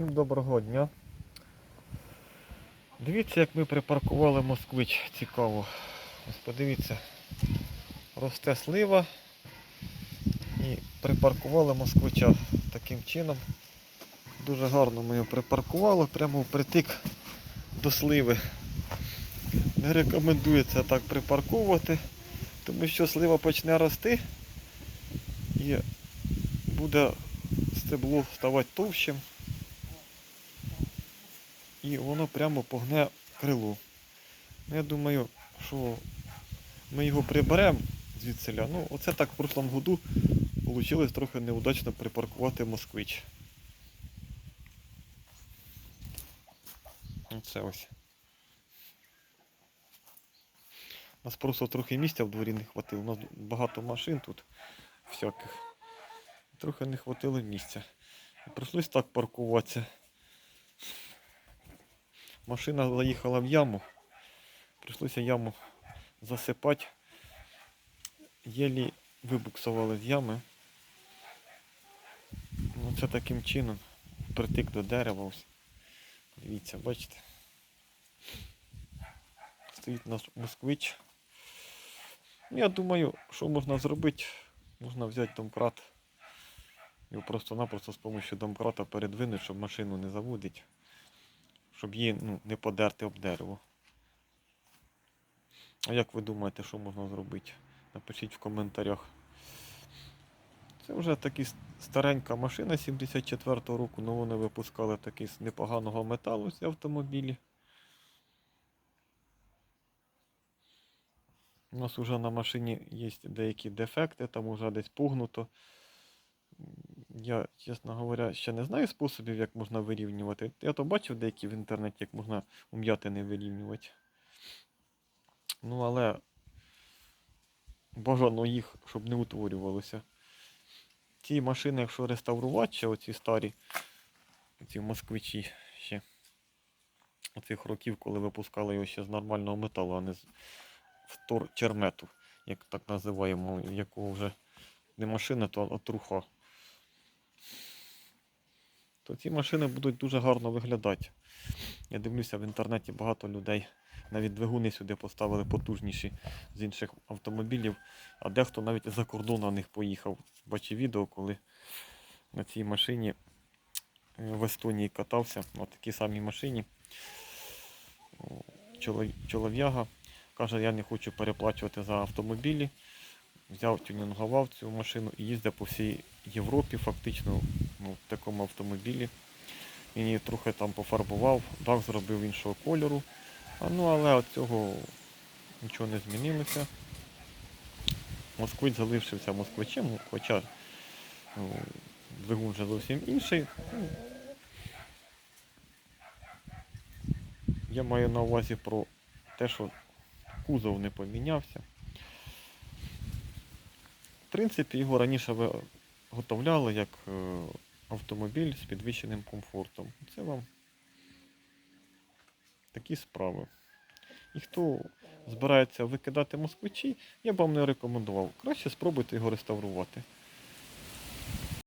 Всім доброго дня. Дивіться, як ми припаркували москвич цікаво. Ось подивіться, росте слива і припаркували москвича таким чином. Дуже гарно ми його припаркували, прямо впритик до сливи. Не рекомендується так припарковувати, тому що слива почне рости і буде стебло ставати товщим. І воно прямо погне крилу. Ну, Я думаю, що ми його приберемо звідсиля. Ну, оце так в прошлому году вийшло трохи неудачно припаркувати москвич. Оце ось. У нас просто трохи місця в дворі не хватило. У нас багато машин тут всяких. Трохи не хватило місця. Прийшлось так паркуватися. Машина заїхала в яму. Прийшлося яму засипати. Єлі вибуксували з ями. Ну це таким чином. Притик до дерева. Ось. Дивіться, бачите. Стоїть у нас москвич. Ну, Я думаю, що можна зробити? Можна взяти домкрат. Його просто-напросто з допомогою домкрата передвинути, щоб машину не заводить. Щоб її ну, не подерти об дерево. А як ви думаєте, що можна зробити? Напишіть в коментарях. Це вже така старенька машина 74-го року, але вони випускали такий з непоганого металу з автомобілі. У нас вже на машині є деякі дефекти, там вже десь пугнуто. Я, чесно говоря, ще не знаю способів, як можна вирівнювати. Я то бачив деякі в інтернеті, як можна ум'ятини вирівнювати. Ну, але бажано їх, щоб не утворювалося. Ці машини, якщо реставрувати, ще оці старі, ці москвичі ще оцих років, коли випускали його ще з нормального металу, а не з вторчермету, як так називаємо, якого вже не машина, то а труха. То ці машини будуть дуже гарно виглядати. Я дивлюся в інтернеті багато людей. Навіть двигуни сюди поставили потужніші з інших автомобілів, а дехто навіть за кордон на них поїхав. Бачив відео, коли на цій машині е, в Естонії катався, на такій самій машині. Чолов'яга каже, я не хочу переплачувати за автомобілі. Взяв, тюнінгував цю машину і їздив по всій Європі, фактично в такому автомобілі. Він її трохи там пофарбував, дах зробив іншого кольору. А, ну, але від цього нічого не змінилося. Москвич залишився москвичем, ну, хоча ну, двигун вже зовсім інший. Ну, Я маю на увазі про те, що кузов не помінявся. В принципі, його раніше виготовляли як е, автомобіль з підвищеним комфортом. Це вам такі справи. І хто збирається викидати москвичі, я б вам не рекомендував. Краще спробуйте його реставрувати.